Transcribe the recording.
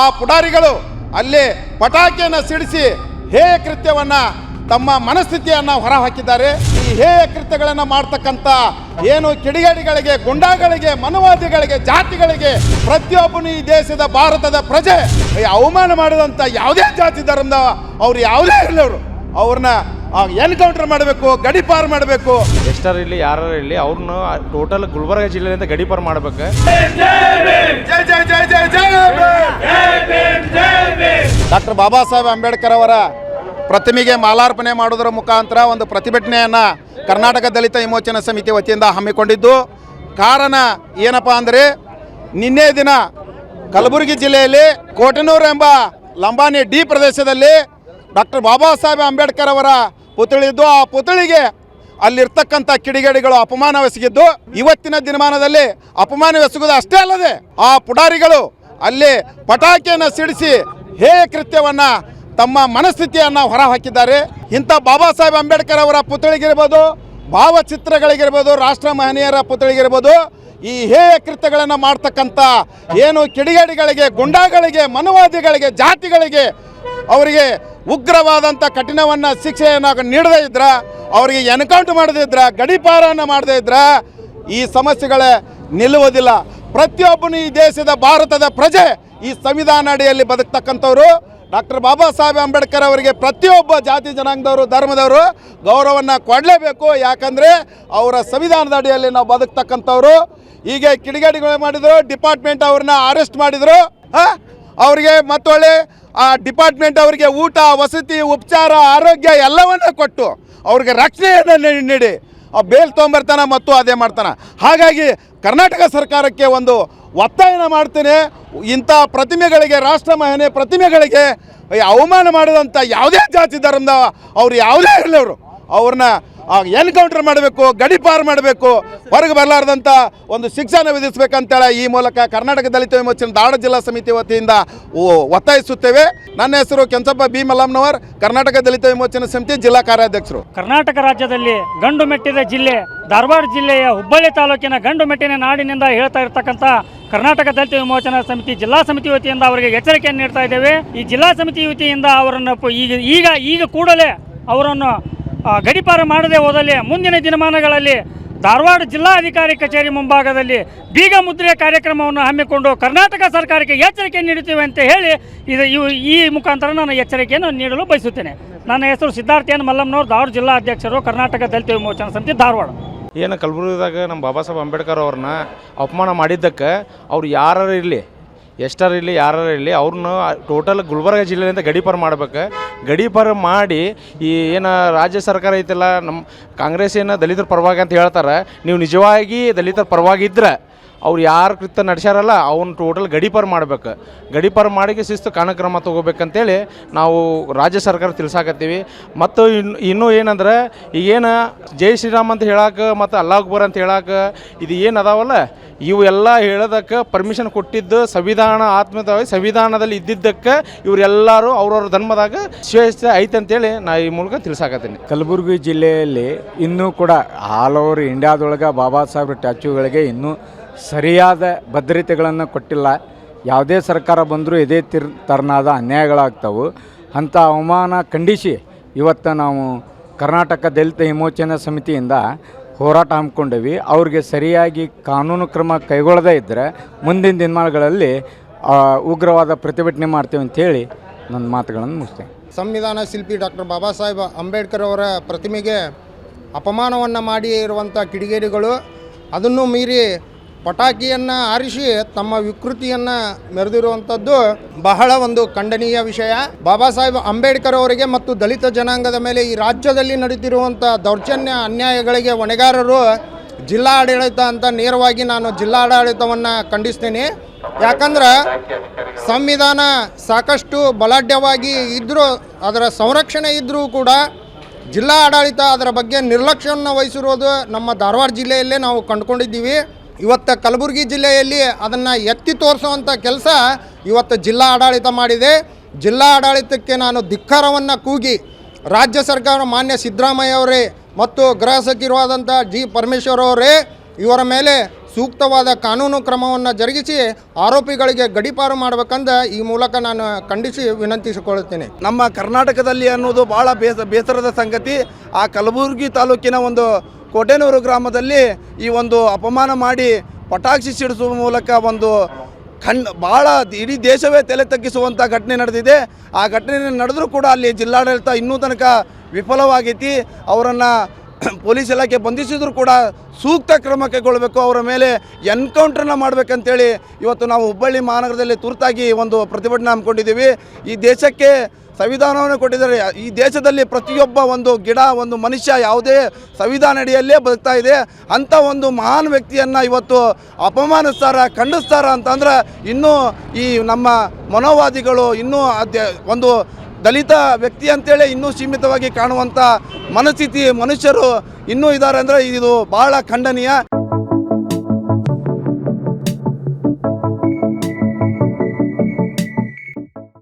ಆ ಪುಡಾರಿಗಳು ಅಲ್ಲಿ ಪಟಾಕಿಯನ್ನು ಸಿಡಿಸಿ ಹೇಯ ಕೃತ್ಯವನ್ನು ತಮ್ಮ ಮನಸ್ಥಿತಿಯನ್ನು ಹೊರಹಾಕಿದ್ದಾರೆ. ಈ ಹೇಯ ಕೃತ್ಯಗಳನ್ನು ಮಾಡ್ತಕ್ಕಂಥ ಏನು ಕಿಡಿಗೇಡಿಗಳಿಗೆ, ಗುಂಡಾಗಳಿಗೆ, ಮನುವಾದಿಗಳಿಗೆ, ಜಾತಿಗಳಿಗೆ ಪ್ರತಿಯೊಬ್ಬನು ಈ ದೇಶದ, ಭಾರತದ ಪ್ರಜೆ. ಅವಮಾನ ಮಾಡಿದಂಥ ಯಾವುದೇ ಜಾತಿ ಧರ್ಮದ ಅವರು ಯಾವುದೇ ಇರಲಿ ಅವರು. ಅವ್ರನ್ನ ಎನ್ಕೌಂಟರ್ ಮಾಡಬೇಕು ಗಡಿಪಾರು ಮಾಡಬೇಕು. ಎಷ್ಟರ ಇರಲಿ ಯಾರು ಇರಲಿ ಅವ್ರನ್ನ ಟೋಟಲ್ ಗುಲ್ಬರ್ಗ ಜಿಲ್ಲೆಯಿಂದ ಗಡಿಪಾರು ಮಾಡ್ಬೇಕು. ಡಾಕ್ಟರ್ ಬಾಬಾ ಸಾಹೇಬ್ ಅಂಬೇಡ್ಕರ್ ಅವರ ಪ್ರತಿಮೆಗೆ ಮಾಲಾರ್ಪಣೆ ಮಾಡುವುದರ ಮುಖಾಂತರ ಒಂದು ಪ್ರತಿಭಟನೆಯನ್ನು ಕರ್ನಾಟಕ ದಲಿತ ವಿಮೋಚನಾ ಸಮಿತಿ ವತಿಯಿಂದ ಹಮ್ಮಿಕೊಂಡಿದ್ದು. ಕಾರಣ ಏನಪ್ಪ ಅಂದರೆ ನಿನ್ನೆ ದಿನ ಕಲಬುರಗಿ ಜಿಲ್ಲೆಯಲ್ಲಿ ಕೋಟನೂರು ಎಂಬ ಲಂಬಾನಿ ಡಿ ಪ್ರದೇಶದಲ್ಲಿ ಡಾಕ್ಟರ್ ಬಾಬಾ ಸಾಹೇಬ್ ಅಂಬೇಡ್ಕರ್ ಅವರ ಪುತ್ಥಳಿದ್ದು ಆ ಪುತ್ಥಳಿಗೆ ಅಲ್ಲಿರ್ತಕ್ಕಂಥ ಕಿಡಿಗೇಡಿಗಳು ಅಪಮಾನವೆಸಗಿದ್ದು ಇವತ್ತಿನ ದಿನಮಾನದಲ್ಲಿ ಅಪಮಾನವೆಸಗುವುದು ಅಷ್ಟೇ ಅಲ್ಲದೆ ಆ ಪುಡಾರಿಗಳು ಅಲ್ಲಿ ಪಟಾಕಿಯನ್ನು ಸಿಡಿಸಿ ಹೇಯ ಕೃತ್ಯವನ್ನ ತಮ್ಮ ಮನಸ್ಥಿತಿಯನ್ನು ಹೊರಹಾಕಿದ್ದಾರೆ. ಇಂಥ ಬಾಬಾ ಸಾಹೇಬ್ ಅಂಬೇಡ್ಕರ್ ಅವರ ಪುತ್ಥಳಿಗಿರ್ಬೋದು ಭಾವಚಿತ್ರಗಳಿಗಿರ್ಬೋದು, ರಾಷ್ಟ್ರ ಮಹನೀಯರ ಪುತ್ಥಳಿಗಿರ್ಬೋದು ಈ ಹೇಯ ಕೃತ್ಯಗಳನ್ನು ಮಾಡ್ತಕ್ಕಂಥ ಏನು ಕಿಡಿಗೇಡಿಗಳಿಗೆ, ಗುಂಡಾಗಳಿಗೆ, ಮನುವಾದಿಗಳಿಗೆ, ಜಾತಿಗಳಿಗೆ ಅವರಿಗೆ ಉಗ್ರವಾದಂಥ ಕಠಿಣವನ್ನು ಶಿಕ್ಷೆಯನ್ನು ನೀಡದೇ ಇದ್ರೆ, ಅವರಿಗೆ ಎನ್ಕೌಂಟ್ ಮಾಡದೇ ಇದ್ರೆ, ಗಡಿಪಾರವನ್ನು ಮಾಡದೇ ಇದ್ರೆ, ಈ ಸಮಸ್ಯೆಗಳೇ ನಿಲ್ಲುವುದಿಲ್ಲ. ಪ್ರತಿಯೊಬ್ಬನು ಈ ದೇಶದ ಭಾರತದ ಪ್ರಜೆ. ಈ ಸಂವಿಧಾನ ಅಡಿಯಲ್ಲಿ ಬದುಕ್ತಕ್ಕಂಥವ್ರು, ಡಾಕ್ಟರ್ ಬಾಬಾ ಸಾಹೇಬ್ ಅಂಬೇಡ್ಕರ್ ಅವರಿಗೆ ಪ್ರತಿಯೊಬ್ಬ ಜಾತಿ ಜನಾಂಗದವರು, ಧರ್ಮದವರು ಗೌರವವನ್ನು ಕೊಡಲೇಬೇಕು. ಯಾಕಂದರೆ ಅವರ ಸಂವಿಧಾನದ ಅಡಿಯಲ್ಲಿ ನಾವು ಬದುಕ್ತಕ್ಕಂಥವ್ರು. ಹೀಗೆ ಕಿಡಿಗೇಡಿಗಳು ಮಾಡಿದರು, ಡಿಪಾರ್ಟ್ಮೆಂಟ್ ಅವ್ರನ್ನ ಅರೆಸ್ಟ್ ಮಾಡಿದರು. ಆ? ಅವರಿಗೆ ಮತ್ತೊಳ್ಳೆ, ಆ ಡಿಪಾರ್ಟ್ಮೆಂಟ್ ಅವರಿಗೆ ಊಟ, ವಸತಿ, ಉಪಚಾರ, ಆರೋಗ್ಯ ಎಲ್ಲವನ್ನ ಕೊಟ್ಟು ಅವ್ರಿಗೆ ರಕ್ಷಣೆಯನ್ನು ನೀಡಿ. ಆ, ಬೇಲ್ ತೊಗೊಂಬರ್ತಾನೆ ಮತ್ತು ಅದೇ ಮಾಡ್ತಾನೆ. ಹಾಗಾಗಿ ಕರ್ನಾಟಕ ಸರ್ಕಾರಕ್ಕೆ ಒಂದು ಒತ್ತಾಯನ ಮಾಡ್ತೇನೆ. ಇಂಥ ಪ್ರತಿಮೆಗಳಿಗೆ, ರಾಷ್ಟ್ರ ಮಹನೆ ಪ್ರತಿಮೆಗಳಿಗೆ ಅವಮಾನ ಮಾಡಿದಂಥ ಯಾವುದೇ ಜಾತಿ ಧರ್ಮದ ಅವ್ರು ಯಾವುದೇ ಇರಲಿ ಅವರು. ಅವ್ರನ್ನ ಎನ್ಕೌಂಟರ್ ಮಾಡಬೇಕು ಗಡಿಪಾರು ಮಾಡಬೇಕು, ಹೊರಗೆ ಬರಲಾರ್ದಂಥ ಒಂದು ಶಿಕ್ಷಣ ವಿಧಿಸಬೇಕಂತೇಳಿ ಈ ಮೂಲಕ ಕರ್ನಾಟಕ ದಲಿತ ವಿಮೋಚನ ದಾಳ ಜಿಲ್ಲಾ ಸಮಿತಿ ವತಿಯಿಂದ ಒತ್ತಾಯಿಸುತ್ತೇವೆ. ನನ್ನ ಹೆಸರು ಕೆಂಚಪ್ಪ ಬಿ ಮಲ್ಲಮ್ಮನವರ್ ಕರ್ನಾಟಕ ದಲಿತ ವಿಮೋಚನೆ ಸಮಿತಿ ಜಿಲ್ಲಾ ಕಾರ್ಯಾಧ್ಯಕ್ಷರು. ಕರ್ನಾಟಕ ರಾಜ್ಯದಲ್ಲಿ ಗಂಡು ಮೆಟ್ಟಿದ ಜಿಲ್ಲೆ, ಧಾರವಾಡ ಜಿಲ್ಲೆಯ ಹುಬ್ಬಳ್ಳಿ ತಾಲೂಕಿನ ಗಂಡು ಮೆಟ್ಟಿನ ನಾಡಿನಿಂದ ಹೇಳ್ತಾ ಇರ್ತಕ್ಕಂಥ ಕರ್ನಾಟಕ ದಲಿತ ವಿಮೋಚನಾ ಸಮಿತಿ ಜಿಲ್ಲಾ ಸಮಿತಿ ವತಿಯಿಂದ ಅವರಿಗೆ ಎಚ್ಚರಿಕೆಯನ್ನು ನೀಡ್ತಾ ಇದ್ದೇವೆ. ಈ ಜಿಲ್ಲಾ ಸಮಿತಿ ವತಿಯಿಂದ ಅವರನ್ನು ಈಗ ಈಗ ಈಗ ಕೂಡಲೇ ಅವರನ್ನು ಗಡಿಪಾರ ಮಾಡದೆ ಹೋದಲ್ಲಿ ಮುಂದಿನ ದಿನಮಾನಗಳಲ್ಲಿ ಧಾರವಾಡ ಜಿಲ್ಲಾಧಿಕಾರಿ ಕಚೇರಿ ಮುಂಭಾಗದಲ್ಲಿ ಬೀಗ ಮುದ್ರೆ ಕಾರ್ಯಕ್ರಮವನ್ನು ಹಮ್ಮಿಕೊಂಡು ಕರ್ನಾಟಕ ಸರ್ಕಾರಕ್ಕೆ ಎಚ್ಚರಿಕೆ ನೀಡುತ್ತೇವೆ ಅಂತ ಹೇಳಿ ಇದು ಈ ಮುಖಾಂತರ ನಾನು ಎಚ್ಚರಿಕೆಯನ್ನು ನೀಡಲು ಬಯಸುತ್ತೇನೆ. ನನ್ನ ಹೆಸರು ಸಿದ್ಧಾರ್ಥ ಎನ್ ಮಲ್ಲಮ್ಮನವರು, ಧಾರವಾಡ ಜಿಲ್ಲಾ ಅಧ್ಯಕ್ಷರು ಕರ್ನಾಟಕ ದಲಿತ ವಿಮೋಚನಾ ಸಮಿತಿ, ಧಾರವಾಡ. ಏನು ಕಲಬುರಗಿದಾಗ ನಮ್ಮ ಬಾಬಾ ಸಾಹೇಬ್ ಅಂಬೇಡ್ಕರ್ ಅವ್ರನ್ನ ಅಪಮಾನ ಮಾಡಿದ್ದಕ್ಕೆ ಅವ್ರು ಯಾರು ಇರಲಿ ಎಷ್ಟರ ಇರಲಿ ಯಾರು ಇರಲಿ ಅವ್ರನ್ನ ಟೋಟಲ್ ಗುಲ್ಬರ್ಗ ಜಿಲ್ಲೆಯಿಂದ ಗಡಿಪಾರು ಮಾಡ್ಬೇಕು. ಗಡಿಪಾರು ಮಾಡಿ ಈ ಏನು ರಾಜ್ಯ ಸರ್ಕಾರ ಐತಲ್ಲ ನಮ್ಮ ಕಾಂಗ್ರೆಸ್ ಏನು ದಲಿತರ ಪರವಾಗಿ ಅಂತ ಹೇಳ್ತಾರೆ, ನೀವು ನಿಜವಾಗಿ ದಲಿತರ ಪರವಾಗಿದ್ರೆ ಅವ್ರು ಯಾರು ಕೃತ್ಯ ನಡೆಸ್ಯಾರಲ್ಲ, ಅವ್ನ ಟೋಟಲ್ ಗಡಿಪಾರು ಮಾಡ್ಬೇಕು. ಗಡಿಪಾರು ಮಾಡಿ ಶಿಸ್ತು ಕಾನಕ್ರಮ ತೊಗೋಬೇಕಂತೇಳಿ ನಾವು ರಾಜ್ಯ ಸರ್ಕಾರ ತಿಳ್ಸಾಕತ್ತೀವಿ. ಮತ್ತು ಇನ್ನು ಇನ್ನೂ ಏನಂದ್ರೆ, ಈಗೇನು ಜೈ ಶ್ರೀರಾಮ್ ಅಂತ ಹೇಳಕ್ಕೆ ಮತ್ತು ಅಲ್ಲಾ ಅಕ್ಬರ್ ಅಂತ ಹೇಳಕ್ಕೆ ಇದು ಏನು ಅದಾವಲ್ಲ ಇವೆಲ್ಲ ಹೇಳೋದಕ್ಕೆ ಪರ್ಮಿಷನ್ ಕೊಟ್ಟಿದ್ದು ಸಂವಿಧಾನ ಆತ್ಮೀಯವಾಗಿ ಸಂವಿಧಾನದಲ್ಲಿ ಇದ್ದಿದ್ದಕ್ಕೆ ಇವರೆಲ್ಲರೂ ಅವ್ರವ್ರ ಧರ್ಮದಾಗ ಶ್ರೇಷ್ಠ ಐತೆ ಅಂತೇಳಿ ನಾ ಈ ಮೂಲಕ ತಿಳ್ಸಾಕತ್ತೀನಿ. ಕಲಬುರಗಿ ಜಿಲ್ಲೆಯಲ್ಲಿ ಇನ್ನೂ ಕೂಡ ಆಲ್ ಓವರ್ ಇಂಡಿಯಾದೊಳಗೆ ಬಾಬಾ ಸಾಹೇಬ್ರ ಸ್ಟ್ಯಾಚ್ಯೂಗಳಿಗೆ ಇನ್ನೂ ಸರಿಯಾದ ಭದ್ರತೆಗಳನ್ನು ಕೊಟ್ಟಿಲ್ಲ. ಯಾವುದೇ ಸರ್ಕಾರ ಬಂದರೂ ಇದೇ ತಿರ್, ತರನಾದ ಅನ್ಯಾಯಗಳಾಗ್ತವೆ. ಅಂಥ ಅವಮಾನ ಖಂಡಿಸಿ ಇವತ್ತು ನಾವು ಕರ್ನಾಟಕ ದಲಿತ ವಿಮೋಚನಾ ಸಮಿತಿಯಿಂದ ಹೋರಾಟ ಹಮ್ಮಿಕೊಂಡೇವಿ. ಅವ್ರಿಗೆ ಸರಿಯಾಗಿ ಕಾನೂನು ಕ್ರಮ ಕೈಗೊಳ್ಳದೇ ಇದ್ದರೆ ಮುಂದಿನ ದಿನಮಾನಗಳಲ್ಲಿ ಉಗ್ರವಾದ ಪ್ರತಿಭಟನೆ ಮಾಡ್ತೀವಿ ಅಂತೇಳಿ ನನ್ನ ಮಾತುಗಳನ್ನು ಮುಗಿಸ್ತೇನೆ. ಸಂವಿಧಾನ ಶಿಲ್ಪಿ ಡಾಕ್ಟರ್ ಬಾಬಾ ಸಾಹೇಬ್ ಅಂಬೇಡ್ಕರ್ ಅವರ ಪ್ರತಿಮೆಗೆ ಅಪಮಾನವನ್ನು ಮಾಡಿ ಇರುವಂಥ ಕಿಡಿಗೇಡಿಗಳು ಅದನ್ನು ಮೀರಿ ಪಟಾಕಿಯನ್ನು ಆರಿಸಿ ತಮ್ಮ ವಿಕೃತಿಯನ್ನು ಮೆರೆದಿರುವಂಥದ್ದು ಬಹಳ ಒಂದು ಖಂಡನೀಯ ವಿಷಯ. ಬಾಬಾ ಸಾಹೇಬ್ ಅಂಬೇಡ್ಕರ್ ಅವರಿಗೆ ಮತ್ತು ದಲಿತ ಜನಾಂಗದ ಮೇಲೆ ಈ ರಾಜ್ಯದಲ್ಲಿ ನಡೀತಿರುವಂಥ ದೌರ್ಜನ್ಯ ಅನ್ಯಾಯಗಳಿಗೆ ಹೊಣೆಗಾರರು ಜಿಲ್ಲಾಡಳಿತ ಅಂತ ನೇರವಾಗಿ ನಾನು ಜಿಲ್ಲಾಡಳಿತವನ್ನು ಖಂಡಿಸ್ತೇನೆ. ಯಾಕಂದ್ರೆ ಸಂವಿಧಾನ ಸಾಕಷ್ಟು ಬಲಾಢ್ಯವಾಗಿ ಇದ್ದರೂ ಅದರ ಸಂರಕ್ಷಣೆ ಇದ್ದರೂ ಕೂಡ ಜಿಲ್ಲಾ ಆಡಳಿತ ಅದರ ಬಗ್ಗೆ ನಿರ್ಲಕ್ಷ್ಯವನ್ನು ವಹಿಸಿರೋದು ನಮ್ಮ ಧಾರವಾಡ ಜಿಲ್ಲೆಯಲ್ಲೇ ನಾವು ಕಂಡುಕೊಂಡಿದ್ದೀವಿ. ಇವತ್ತು ಕಲಬುರಗಿ ಜಿಲ್ಲೆಯಲ್ಲಿ ಅದನ್ನು ಎತ್ತಿ ತೋರಿಸುವಂಥ ಕೆಲಸ ಇವತ್ತು ಜಿಲ್ಲಾ ಆಡಳಿತ ಮಾಡಿದೆ. ಜಿಲ್ಲಾ ಆಡಳಿತಕ್ಕೆ ನಾನು ಧಿಕ್ಕಾರವನ್ನು ಕೂಗಿ ರಾಜ್ಯ ಸರ್ಕಾರ ಮಾನ್ಯ ಸಿದ್ದರಾಮಯ್ಯ ಅವರೇ ಮತ್ತು ಗೃಹ ಸಚಿವರಾದಂಥ ಜಿ ಪರಮೇಶ್ವರ್ ಅವರೇ ಇವರ ಮೇಲೆ ಸೂಕ್ತವಾದ ಕಾನೂನು ಕ್ರಮವನ್ನು ಜರುಗಿಸಿ ಆರೋಪಿಗಳಿಗೆ ಗಡಿಪಾರು ಮಾಡಬೇಕಂದ ಈ ಮೂಲಕ ನಾನು ಖಂಡಿಸಿ ವಿನಂತಿಸಿಕೊಳ್ಳುತ್ತೇನೆ. ನಮ್ಮ ಕರ್ನಾಟಕದಲ್ಲಿ ಅನ್ನೋದು ಭಾಳ ಬೇಸ ಬೇಸರದ ಸಂಗತಿ. ಆ ಕಲಬುರಗಿ ತಾಲೂಕಿನ ಒಂದು ಕೋಟೆನೂರು ಗ್ರಾಮದಲ್ಲಿ ಈ ಒಂದು ಅಪಮಾನ ಮಾಡಿ ಪಟಾಕ್ಷಿ ಸಿಡಿಸುವ ಮೂಲಕ ಒಂದು ಖಂಡ್ ಭಾಳ ಇಡೀ ದೇಶವೇ ತಲೆ ತಗ್ಗಿಸುವಂಥ ಘಟನೆ ನಡೆದಿದೆ. ಆ ಘಟನೆ ನಡೆದರೂ ಕೂಡ ಅಲ್ಲಿ ಜಿಲ್ಲಾಡಳಿತ ಇನ್ನೂ ತನಕ ವಿಫಲವಾಗೈತಿ. ಅವರನ್ನು ಪೊಲೀಸ್ ಇಲಾಖೆ ಬಂಧಿಸಿದ್ರು ಕೂಡ ಸೂಕ್ತ ಕ್ರಮ ಕೈಗೊಳ್ಳಬೇಕು. ಅವರ ಮೇಲೆ ಎನ್ಕೌಂಟ್ರನ್ನ ಮಾಡಬೇಕಂತೇಳಿ ಇವತ್ತು ನಾವು ಹುಬ್ಬಳ್ಳಿ ಮಹಾನಗರದಲ್ಲಿ ತುರ್ತಾಗಿ ಒಂದು ಪ್ರತಿಭಟನೆ ಹಮ್ಮಿಕೊಂಡಿದ್ದೀವಿ. ಈ ದೇಶಕ್ಕೆ ಸಂವಿಧಾನವನ್ನು ಕೊಟ್ಟಿದ್ದಾರೆ. ಈ ದೇಶದಲ್ಲಿ ಪ್ರತಿಯೊಬ್ಬ ಒಂದು ಗಿಡ, ಒಂದು ಮನುಷ್ಯ ಯಾವುದೇ ಸಂವಿಧಾನ ಅಡಿಯಲ್ಲೇ ಬದುಕ್ತಾ ಇದೆ. ಅಂಥ ಒಂದು ಮಹಾನ್ ವ್ಯಕ್ತಿಯನ್ನು ಇವತ್ತು ಅಪಮಾನಿಸ್ತಾರ, ಖಂಡಿಸ್ತಾರ ಅಂತಂದ್ರೆ ಇನ್ನೂ ಈ ನಮ್ಮ ಮನೋವಾದಿಗಳು ಇನ್ನೂ ಒಂದು ದಲಿತ ವ್ಯಕ್ತಿ ಅಂತೇಳಿ ಇನ್ನೂ ಸೀಮಿತವಾಗಿ ಕಾಣುವಂಥ ಮನಸ್ಥಿತಿ ಮನುಷ್ಯರು ಇನ್ನೂ ಇದ್ದಾರೆ ಅಂದರೆ ಇದು ಭಾಳ ಖಂಡನೀಯ.